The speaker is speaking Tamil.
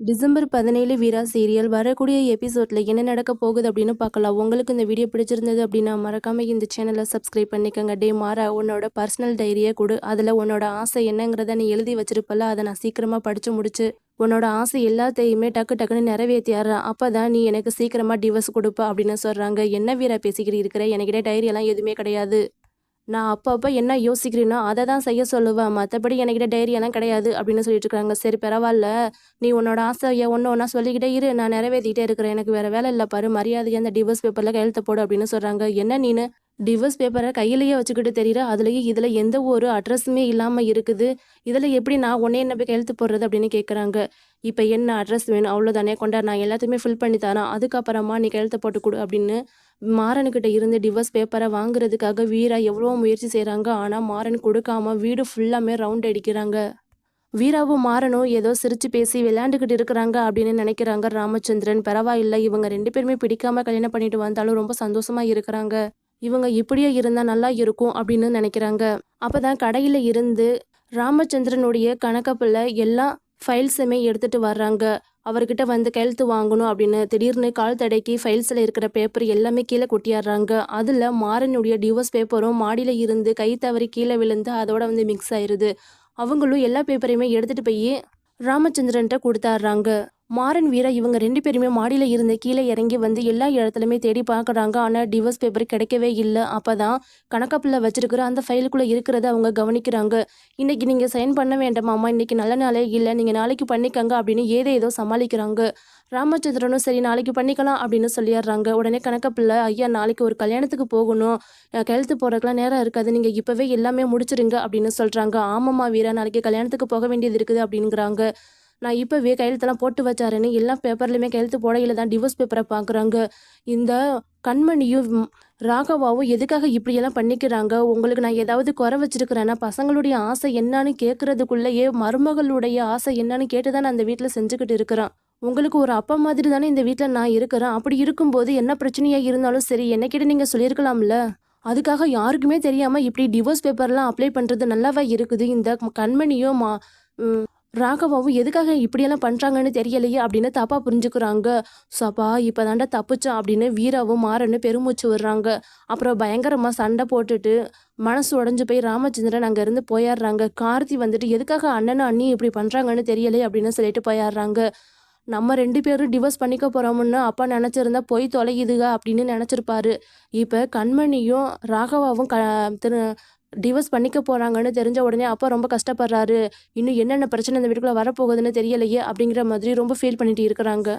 டிசம்பர் பதினேழு வீரா சீரியல். வரக்கூடிய எபிசோட்ல என்ன நடக்க போகுது அப்படின்னு பார்க்கலாம். உங்களுக்கு இந்த வீடியோ பிடிச்சிருந்தது அப்படின்னா மறக்காம இந்த சேனலை சப்ஸ்கிரைப் பண்ணிக்கோங்க. டே மாறா உன்னோட பர்சனல் டைரியை கொடு. அதில் உன்னோட ஆசை என்னங்கிறத நீ எழுதி வச்சிருப்பல அதை நான் சீக்கிரமாக படித்து முடிச்சு உன்னோட ஆசை எல்லாத்தையுமே டக்கு டக்குன்னு நிறைவேற்றிடுறேன் அப்போ தான் நீ எனக்கு சீக்கிரமாக டிவர்ஸ் கொடுப்ப அப்படின்னு சொல்கிறாங்க என்ன வீரா பேசிக்கிட்டு இருக்கிற? எனக்கிட்ட டைரியெல்லாம் எதுவுமே கிடையாது. நான் அப்பப்போ என்ன யோசிக்கிறேனோ அதை தான் செய்ய சொல்லுவேன். மற்றபடி என்கிட்ட டைரியெல்லாம் கிடையாது அப்படின்னு சொல்லிட்டு இருக்காங்க சரி பரவாயில்ல. நீ உன்னோட ஆசையை ஒன்று ஒன்றா சொல்லிக்கிட்டே இரு. நான் நிறைவேற்றிக்கிட்டே இருக்கிறேன். எனக்கு வேறு வேலை இல்லை. பாரு மரியாதையாக அந்த டிவோர்ஸ் பேப்பரில் கையெழுத்த போடு அப்படின்னு சொல்கிறாங்க என்ன நீனு? டிவோர்ஸ் பேப்பரை கையிலேயே வச்சுக்கிட்டு தெரியுற அதுலேயே இதில் எந்த ஒரு அட்ரஸுமே இல்லாமல் இருக்குது. இதில் எப்படி நான் உடனே என்ன போய் கையெழுத்து போடுறது அப்படின்னு கேட்குறாங்க இப்போ என்ன அட்ரஸ் வேணும்? அவ்வளோதானே கொண்டா நான் எல்லாத்தையுமே ஃபில் பண்ணி தரேன் அதுக்கப்புறமா நீ கையெழுத்து போட்டு கொடு அப்படின்னு மாறனுக்கிட்ட இருந்து டிவோர்ஸ் பேப்பரை வாங்குறதுக்காக வீரா எவ்வளோ முயற்சி செய்கிறாங்க ஆனால் மாறன் கொடுக்காம வீடு ஃபுல்லாமே ரவுண்ட் அடிக்கிறாங்க. வீராவும் மாறனும் ஏதோ சிரிச்சு பேசி விளையாண்டுக்கிட்டு இருக்கிறாங்க அப்படின்னு நினைக்கிறாங்க ராமச்சந்திரன். பரவாயில்லை இவங்க ரெண்டு பேருமே பிடிக்காம கல்யாணம் பண்ணிட்டு வந்தாலும் ரொம்ப சந்தோஷமாக இருக்கிறாங்க. இவங்க இப்படியே இருந்தால் நல்லா இருக்கும் அப்படின்னு நினைக்கிறாங்க. அப்பதான் கடையில் இருந்து ராமச்சந்திரனுடைய கணக்கப்பில் எல்லா ஃபைல்ஸுமே எடுத்துட்டு வர்றாங்க. அவர்கிட்ட வந்து கையெழுத்து வாங்கணும் அப்படின்னு திடீர்னு கால் தடைக்கு ஃபைல்ஸில் இருக்கிற பேப்பர் எல்லாமே கீழே கொட்டிடுறாங்க அதில் மாறனுடைய டிவோர்ஸ் பேப்பரும் மாடியில் இருந்து கை தவறி கீழே விழுந்து அதோட வந்து மிக்ஸ் ஆயிடுது அவங்களும் எல்லா பேப்பரையுமே எடுத்துகிட்டு போய் ராமச்சந்திரன்ட்ட கொடுத்தாடுறாங்க. மாறன் வீரா இவங்க ரெண்டு பேருமே மாடியில் இருந்து கீழே இறங்கி வந்து எல்லா இடத்துலையுமே தேடி பார்க்குறாங்க. ஆனால் டிவோர்ஸ் பேப்பர் கிடைக்கவே இல்லை. அப்போ தான் கணக்கப்பில் வச்சிருக்கிற அந்த ஃபைலுக்குள்ளே இருக்கிறத அவங்க கவனிக்கிறாங்க. இன்னைக்கு நீங்கள் சைன் பண்ண வேண்டாமாம்மா இன்றைக்கி நல்ல நாளே இல்லை. நீங்கள் நாளைக்கு பண்ணிக்கங்க அப்படின்னு ஏதோ ஏதோ சமாளிக்கிறாங்க. ராமச்சந்திரனும் சரி நாளைக்கு பண்ணிக்கலாம் அப்படின்னு சொல்லிடுறாங்க. உடனே கணக்கப்பிள்ளை ஐயா நாளைக்கு ஒரு கல்யாணத்துக்கு போகணும். கழுத்து போகிறதுக்குலாம் நேரம் இருக்காது. நீங்கள் இப்போவே எல்லாமே முடிச்சிருங்க அப்படின்னு சொல்கிறாங்க ஆமாம்மா வீரா நாளைக்கு கல்யாணத்துக்கு போக வேண்டியது இருக்குது அப்படிங்கிறாங்க. நான் இப்போவே கையெழுத்தெல்லாம் போட்டு வச்சாருன்னு எல்லா பேப்பர்லையுமே கையெழுத்து போடையில தான் டிவோர்ஸ் பேப்பரை பார்க்குறாங்க இந்த கண்மணியும் ராகவாவும் எதுக்காக இப்படியெல்லாம் பண்ணிக்கிறாங்க? உங்களுக்கு நான் ஏதாவது குறை வச்சிருக்கிறேன்னா பசங்களுடைய ஆசை என்னன்னு கேட்கறதுக்குள்ளேயே மருமகளுடைய ஆசை என்னன்னு கேட்டு தான் நான் அந்த வீட்டில் செஞ்சுக்கிட்டு இருக்கிறேன். உங்களுக்கு ஒரு அப்பா மாதிரி தானே இந்த வீட்டில் நான் இருக்கிறேன். அப்படி இருக்கும்போது என்ன பிரச்சனையாக இருந்தாலும் சரி என்ன கேட்டு நீங்கள் சொல்லியிருக்கலாம்ல? அதுக்காக யாருக்குமே தெரியாமல் இப்படி டிவோர்ஸ் பேப்பர்லாம் அப்ளை பண்ணுறது நல்லாவா இருக்குது? இந்த கண்மணியும் மா ராகவாவும் எதுக்காக இப்படியெல்லாம் பண்ணுறாங்கன்னு தெரியலையே அப்படின்னு தப்பாக புரிஞ்சுக்கிறாங்க. சபா இப்போ தாண்டா தப்புச்சான் அப்படின்னு வீராவும் மாறன்னு பெருமூச்சு விடுறாங்க. அப்புறம் பயங்கரமாக சண்டை போட்டுட்டு மனசு உடஞ்சு போய் ராமச்சந்திரன் அங்கேருந்து போயிடுறாங்க. கார்த்தி வந்துட்டு எதுக்காக அண்ணனும் அண்ணி இப்படி பண்ணுறாங்கன்னு தெரியலையே அப்படின்னு சொல்லிட்டு போயிடுறாங்க. நம்ம ரெண்டு பேரும் டிவோர்ஸ் பண்ணிக்க போகிறோம்னு அப்பா நினச்சிருந்தா போய் தொலையுதுக அப்படின்னு நினச்சிருப்பாரு. இப்போ கண்மணியும் ராகவாவும் க திரு டிவோர்ஸ் பண்ணிக்க போகிறாங்கன்னு தெரிஞ்ச உடனே அப்பா ரொம்ப கஷ்டப்படுறாரு. இன்னும் என்னென்ன பிரச்சனை இந்த வீட்டுக்குள்ளே வரப்போகுதுன்னு தெரியலையே அப்படிங்கிற மாதிரி ரொம்ப ஃபீல் பண்ணிட்டு இருக்கிறாங்க.